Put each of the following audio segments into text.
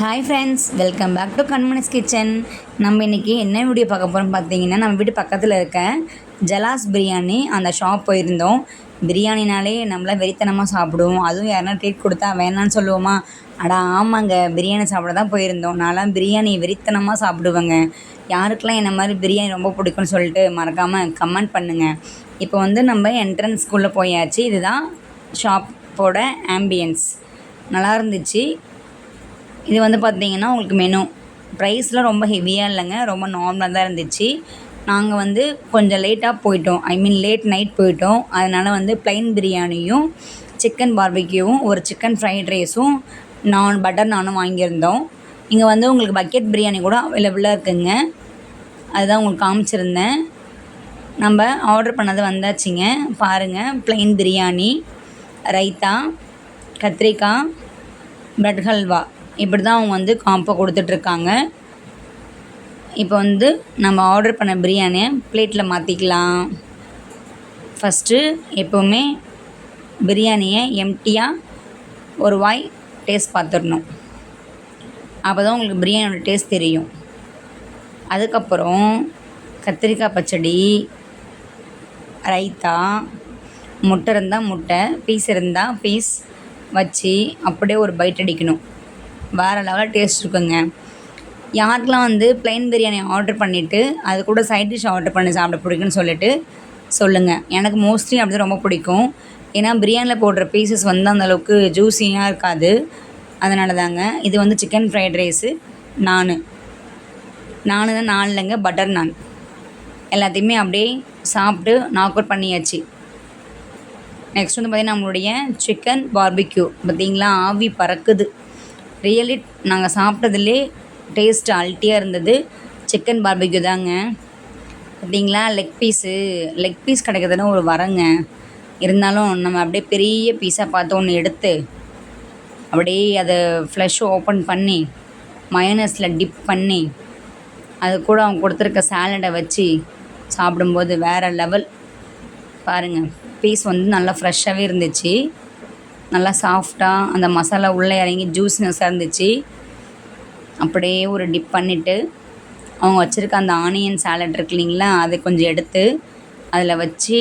Hi friends welcome back to Kanmani's kitchen நம்ம இன்றைக்கி என்ன வீடியோ பார்க்க போகிறோம் பார்த்தீங்கன்னா நம்ம வீட்டு பக்கத்தில் இருக்க ஜலாஸ் பிரியாணி அந்த ஷாப் போயிருந்தோம். பிரியாணினாலே நம்மள வெறித்தனமாக சாப்பிடுவோம் அதுவும் யாருனா ட்ரீட் கொடுத்தா வேணான்னு சொல்லுவோமா? அடா ஆமாங்க. பிரியாணி சாப்பிட தான் போயிருந்தோம். நான்லாம் பிரியாணி வெறித்தனமாக சாப்பிடுவேங்க. யாருக்கெல்லாம் என்ன மாதிரி பிரியாணி ரொம்ப பிடிக்கும்னு சொல்லிட்டு மறக்காமல் கமெண்ட் பண்ணுங்கள் இப்போ வந்து நம்ம என்ட்ரன்ஸ்குள்ளே போயாச்சு. இதுதான் ஷாப்போட ஆம்பியன்ஸ் நல்லா இருந்துச்சு. இது வந்து பார்த்தீங்கன்னா உங்களுக்கு மெனு ப்ரைஸ்லாம் ரொம்ப ஹெவியாக இல்லைங்க. ரொம்ப நார்மலாக தான் இருந்துச்சு. நாங்கள் வந்து கொஞ்சம் லேட்டாக போயிட்டோம். ஐ மீன் லேட் நைட் போயிட்டோம். அதனால் வந்து ப்ளைன் பிரியாணியும் சிக்கன் பார்பிக்யூவும் ஒரு சிக்கன் ஃப்ரைட் ரைஸும் நான் பட்டர் நானும் வாங்கியிருந்தோம். இங்கே வந்து உங்களுக்கு பக்கெட் பிரியாணி கூட அவைலபிளாக இருக்குங்க. அதுதான் உங்களுக்கு காமிச்சிருந்தேன். நம்ம ஆர்டர் பண்ணது வந்தாச்சுங்க. பாருங்கள் ப்ளைன் பிரியாணி ரைத்தா கத்திரிக்காய் ப்ரெட் ஹல்வா இப்படி தான் அவங்க வந்து காம்போ கொடுத்துட்ருக்காங்க. இப்போ வந்து நம்ம ஆர்டர் பண்ண பிரியாணியை பிளேட்டில் மாற்றிக்கலாம் ஃபஸ்ட்டு எப்போவுமே பிரியாணியை எம்டியாக ஒரு வாய் டேஸ்ட் பார்த்துடணும். அப்போ தான் உங்களுக்கு பிரியாணியோட டேஸ்ட் தெரியும். அதுக்கப்புறம் கத்திரிக்காய் பச்சடி ரைத்தா முட்டை இருந்தால் முட்டை பீஸ் இருந்தால் பீஸ் வச்சு அப்படியே ஒரு பைட் அடிக்கணும். வேறு லெவலில் டேஸ்ட் இருக்குங்க. யாருக்கெலாம் வந்து ப்ளைன் பிரியாணி ஆர்டர் பண்ணிவிட்டு அது கூட சைட் டிஷ் ஆர்டர் பண்ணி சாப்பிட பிடிக்குன்னு சொல்லிட்டு சொல்லுங்கள் எனக்கு மோஸ்ட்லி அப்படி ரொம்ப பிடிக்கும். ஏன்னா பிரியாணியில் போடுற பீசஸ் வந்து அந்தளவுக்கு ஜூஸியாக இருக்காது. அதனால தாங்க இது வந்து சிக்கன் ஃப்ரைட் ரைஸு நான். நான் தான் நான் இல்லைங்க பட்டர் நான் எல்லாத்தையுமே அப்படியே சாப்பிட்டு நாக் அவுட் பண்ணியாச்சு. நெக்ஸ்ட் வந்து பார்த்திங்கன்னா நம்மளுடைய சிக்கன் பார்பிக்யூ பார்த்திங்களா ஆவி பறக்குது. ரியலி நாங்கள் சாப்பிட்டதுலே டேஸ்ட் அல்ட்டியாக இருந்தது. சிக்கன் பார்பிக்யூ தாங்க. பார்த்தீங்களா லெக் பீஸு லெக் பீஸ் கிடைக்கிறதுனா ஒரு வரங்க. இருந்தாலும் நம்ம அப்படியே பெரிய பீஸாக பார்த்து ஒன்று எடுத்து அப்படியே அதை ஃப்ளஷ் ஓப்பன் பண்ணி மயனஸில் டிப் பண்ணி அது கூட அவங்க கொடுத்துருக்க சாலடை வச்சு சாப்பிடும்போது வேறு லெவல் பாருங்கள் பீஸ் வந்து நல்லா ஃப்ரெஷ்ஷாகவே இருந்துச்சு. நல்லா சாஃப்டாக அந்த மசாலா உள்ளே இறங்கி ஜூஸ்னஸ்ஸாக இருந்துச்சு அப்படியே ஒரு டிப் பண்ணிவிட்டு அவங்க வச்சுருக்க அந்த ஆனியன் சாலட் இருக்கு இல்லைங்களா அதை கொஞ்சம் எடுத்து அதில் வச்சு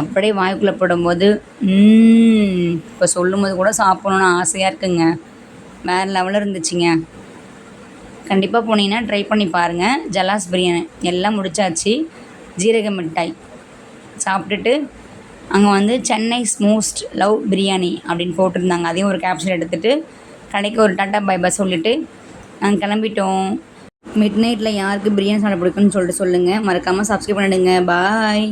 அப்படியே வாய்க்குள்ளே போடும்போது இப்போ சொல்லும்போது கூட சாப்பிட்ணுன்னு ஆசையாக இருக்குங்க. வேறு லெவலில் இருந்துச்சுங்க. கண்டிப்பாக போனீங்கன்னா ட்ரை பண்ணி பாருங்கள் ஜலாஸ் பிரியாணி எல்லாம் முடிச்சாச்சு. ஜீரக மிட்டாய் சாப்பிட்டுட்டு அங்கே வந்து சென்னைஸ் மோஸ்ட் லவ் பிரியாணி அப்படின்னு போட்டிருந்தாங்க. அதையும் ஒரு கேப்ஷன் எடுத்துகிட்டு கடைக்கு ஒரு டாட்டா பை பஸ் சொல்லிவிட்டு நாங்கள் கிளம்பிட்டோம். மிட் நைட்டில் யாருக்கு பிரியாணி சாப்பிட பிடிக்குன்னு சொல்லிட்டு சொல்லுங்கள் மறக்காமல் சப்ஸ்கிரைப் பண்ணிடுங்க. பாய்